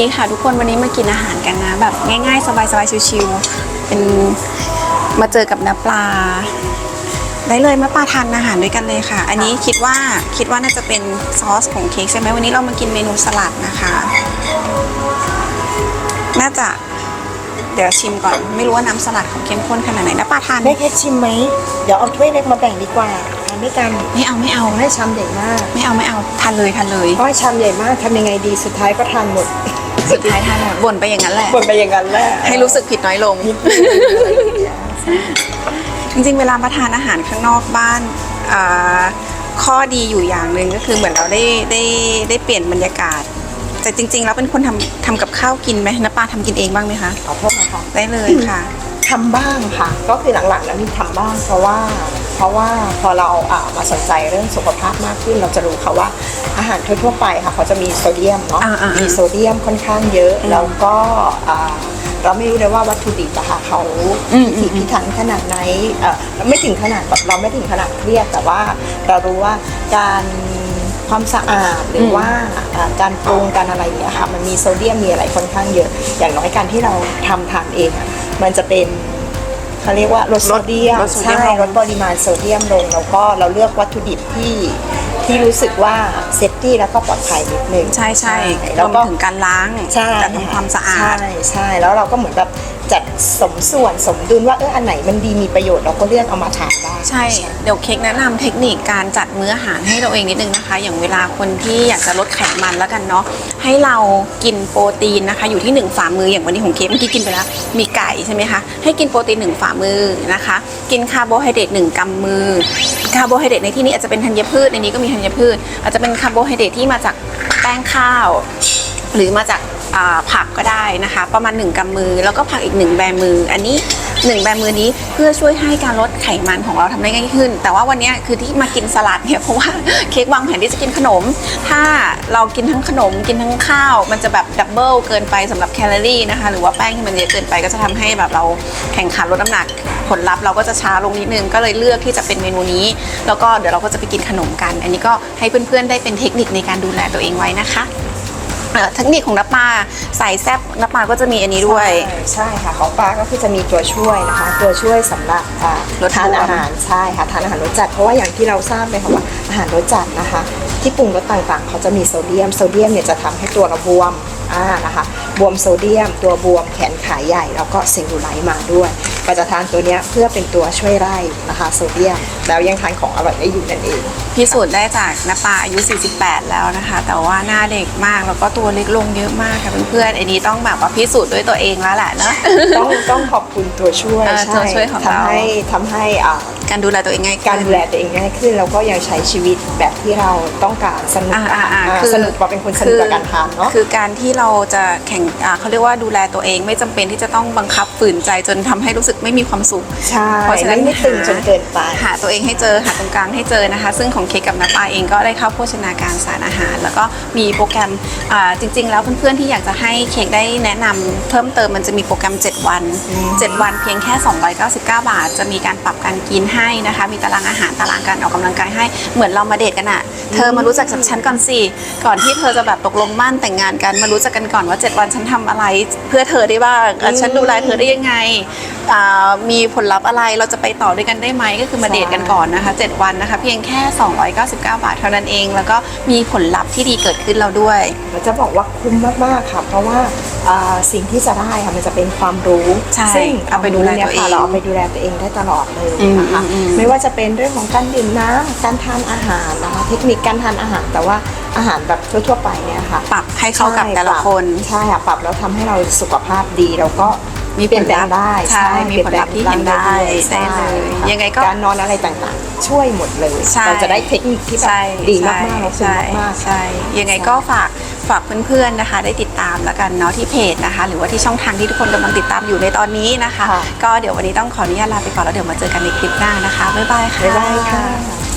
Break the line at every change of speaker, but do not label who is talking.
นี่ค่ะทุกคนวันนี้มากินอาหารกันนะ แบบง่ายๆ สบายๆชิวๆเป็นมาเจอกับน้าปลา ได้เลยมาปลาทานอาหารด้วยกันเลยค่ะ อันนี้คิดว่าคิดว่าน่าจะเป็นซอสของเค้กใช่ไหมวันนี้เรามากินเมนูสลัดนะคะ น่าจะเดี๋ยวชิมก่อนไม่รู้ว่าน้ำสลัดของเข้มข้นขนาดไหนน้าปลาทาน
เล็กให้ชิมไหมเดี๋ยวเอาถ้วยเล็กมาแบ่งดีกว่า ทานด้วยกัน
ไม่เอาไม่เอา
เอาให้ชามใหญ่มาก
ไม่เอาไม่เอาทานเลยทานเลย
เพราะให้ชามใหญ่มากทำยังไงดีสุดท้ายก็ทานหมด
สุดท้ายทานหมดบ่นไปอย่างนั้นแหละ
บ่นไปอย่างนั้นแหละ
ให้รู้สึกผิดน้อยลง จริงๆ เวลามาทานอาหารข้างนอกบ้านอ่าข้อดีอยู่อย่างหนึ่งก็คือเหมือนเราได้ได้ได้เปลี่ยนบรรยากาศแต่จริงๆ แล้วเป็นคนทำทำกับข้าวกินไหมน้าปลาทำกินเองบ้างไหมคะ
ขอโทษนะคะ
ได้เลยค่ะ
ทำบ้างค่ะ ก็คือหลังๆแล้วมีทำบ้างเพราะว่า เพราะว่าพอเราอ่ามาสนใจเรื่องสุขภาพมากขึ้น เราจะรู้ค่ะว่าอาหารทั่วๆไปค่ะเขาจะมีโซเดียมเนาะ
อ่าๆๆ
มีโซเดียมค่อนข้างเยอะ แล้วก็อ่าเราไม่รู้เลยว่าวัตถุดิบอะค่ะเขา
อืม
พิถีพิถันขนาดไหนเอ่อไม่ถึงขนาดแบบเราไม่ถึงขนาดเครียดแต่ว่าเรารู้ว่าการความสะอาดหรือว่าอ่าการปรุงการอะไรเนี่ยค่ะมันมีโซเดียมมีอะไรค่อนข้างเยอะ อย่างน้อยการที่เราทำทานเองอะมันจะเป็น เขาเรียกว่าลดโซเดียม
ลดโซเดียม
ใช่
ลง
ลดปริมาณโซเดียมลง แล้วก็เราเลือกวัตถุดิบที่ที่รู้สึกว่าเซฟตี้แล้วก็ปลอดภัยนิดนึง
ใช่ใช่ร
แล้วว
ม
ก็
ถึงการล้าง
ใช่
การทำความสะอาด
ใช่ใช่แล้วเราก็เหมือนแบบจัดสมส่วนสมดุลว่าเอออันไหนมันดีมีประโยชน์เราก็เลือกเอามาทานได้
ใช่ เดี๋ยวเค้กแนะนำเทคนิคการจัดมื้ออาหารให้เราเองนิดนึงนะคะ อย่างเวลาคนที่อยากจะลดไขมันแล้วกันเนาะให้เรากินโปรตีนนะคะ อยู่ที่1ฝ่ามืออย่างวันนี้ของเค้กเมื่อกี้กินไปแล้วมีไก่ใช่ไหมคะให้กินโปรตีน1ฝ่ามือนะคะ กินคาร์โบไฮเดรต1กำมือคาร์โบไฮเดรตในที่นี้อาจจะเป็นธัญพืชในนี้ก็มีธัญพืช อาจจะเป็นคาร์โบไฮไฮเดรตที่มาจากแป้งข้าว หรือมาจาก ผักก็ได้นะคะ ประมาณ 1กำมือ แล้วก็ผักอีก 1 แบมือ อันนี้ 1 แบมือนี้เพื่อช่วยให้การลดไขมันของเราทำได้ง่ายขึ้น แต่ว่าวันนี้คือที่มากินสลัดเนี่ยเพราะว่าเค้กวางแผนที่จะกินขนม ถ้าเรากินทั้งขนมกินทั้งข้าว มันจะแบบดับเบิลเกินไปสำหรับแคลอรี่นะคะ หรือว่าแป้งที่มันเยอะเกินไปก็จะทำให้แบบเราแข่งขันลดน้ำหนักผลลัพธ์เราก็จะช้าลงนิดนึงก็เลยเลือกที่จะเป็นเมนูนี้ แล้วก็เดี๋ยวเราก็จะไปกินขนมกัน อันนี้ก็ให้เพื่อนๆได้เป็นเทคนิคในการดูแลตัวเองไว้นะคะ เทคนิคของน้าปลาใส่แซบน้าปลาก็จะมีอันนี้ด้วย
ใช่ใช่ค่ะของปลาก็คือจะมีตัวช่วยนะคะ ตัวช่วยสำหรับอ่า
ลด
ทาน
บวม
อาหารใช่ค่ะทานอาหารรสจัดเพราะว่าอย่างที่เราทราบเลยค่ะว่าอาหารรสจัดนะคะ ที่ปรุงรสต่างๆ เขาจะมีโซเดียมโซเดียมเนี่ยจะทำให้ตัวเราบวมอ่านะคะบวมโซเดียม ตัวบวมแขนขาใหญ่แล้วก็เซลลูไลท์มาด้วย ก็จะทานตัวเนี้ยเพื่อเป็นตัวช่วยไล่นะคะโซเดียมแล้วยังทานของอร่อยได้อยู่นั่นเอง
พิสูจน์ได้จากน้าปาอายุ 48 แล้วนะคะ แต่ว่าหน้าเด็กมากแล้วก็ตัวเล็กลงเยอะมากค่ะเพื่อนๆอันนี้ต้องแบบว่าพิสูจน์ด้วยตัวเองแล้วแหละเนอะ
ต้องต้องขอบคุณตัวช่วย
เออ
ใช่
ตัวช่วยของเรา
ทำให้ทำให้อ่า
การดูแลตัวเองง่าย
การ
ขึ้น
ดูแลตัวเองง่ายขึ้นแล้วก็ยังใช้ชีวิตแบบที่เราต้องการสนุก
อ่าอ่าอ่า
อ่า
คือ
สนุกว่าเป็นคนสนุกกับการทานเนาะ
คือการที่เราจะแข่งอ่าเขาเรียกว่าดูแลตัวเองไม่จำเป็นที่จะต้องบังคับฝืนใจจนทำให้รู้สึกไม่มีความสุข
ใช่
เพราะฉะนั้น
ไม่ตึงจนเกินไป
หาตัวเองให้เจอหาตรงกลางให้เจอนะคะ ซึ่งของเค้กกับน้าปาเองก็ได้เข้าโภชนาการสารอาหาร แล้วก็มีโปรแกรมอ่าจริง ๆ แล้วเพื่อนๆที่อยากจะให้เค้กได้แนะนำเพิ่มเติมมันจะมีโปรแกรม 7 วัน 7 วันเพียงแค่ 299 บาท จะมีการปรับการกินให้นะคะ มีตารางอาหารตารางการออกกำลังกายให้เหมือนเรามาเดทกันอะเธอมารู้จักกับฉันก่อนสิก่อนที่เธอจะแบบตกลงมั่นแต่งงานกันมารู้จักกันก่อนว่า 7 วันฉันทำอะไร เพื่อเธอได้บ้างอะฉันดูแลเธอได้ยังไงอ่ามีผลลัพธ์อะไรเราจะไปต่อด้วยกันได้ไหมก็คือมาเดทกันก่อนนะคะ 7 วันนะคะ เพียงแค่ 299 บาทเท่านั้นเอง แล้วก็มีผลลัพธ์ที่ดีเกิดขึ้นเราด้วย
เราจะบอกว่าคุ้มมาก ๆ ค่ะ เพราะว่า อ่าสิ่งที่จะได้ค่ะมันจะเป็นความรู้
ใช่
ซึ่ง
เอาไปดูแลตัวเอง
นี่ยค่ะเราเอาไปดูแลตัวเองได้ตลอดเลย
อืม
นะคะ
อืมอืม
ไม่ว่าจะเป็นเรื่องของการดื่มน้ำการทานอาหารนะคะเทคนิคการทานอาหาร แต่ว่าอาหารแบบทั่วๆไปเนี่ยค่ะ
ปรับให้เข้ากับแต่ละคน
ใช่ค่ะปรับแล้วทำให้เราสุขภาพดีแล้วก็
มี
เปลี่ยนแปลงได้
ใช่มีผลลัพธ์ที่เห็นได้
ใช่
ได้เลย
ค่ะ
ยังไงก็
การนอนอะไรต่างๆ ช่วยหมดเลย
ใช่
เราจะได้เทคนิคที่แบบ
ใช่
ดีมากๆแล้วคุ้ม
ใช่
มากๆ
ใช่ ยังไงก็ฝาก ฝากเพื่อนๆนะคะ ได้ติดตามแล้วกันเนาะที่เพจนะคะ หรือว่าที่ช่องทางที่ทุกคนกำลังติดตามอยู่ในตอนนี้นะคะ
ค่ะ
ก็เดี๋ยววันนี้ต้องขออนุญาตลาไปก่อนแล้วเดี๋ยวมาเจอกันในคลิปหน้านะคะบ๊ายบายค่ะ
บ๊ายบายค่ะ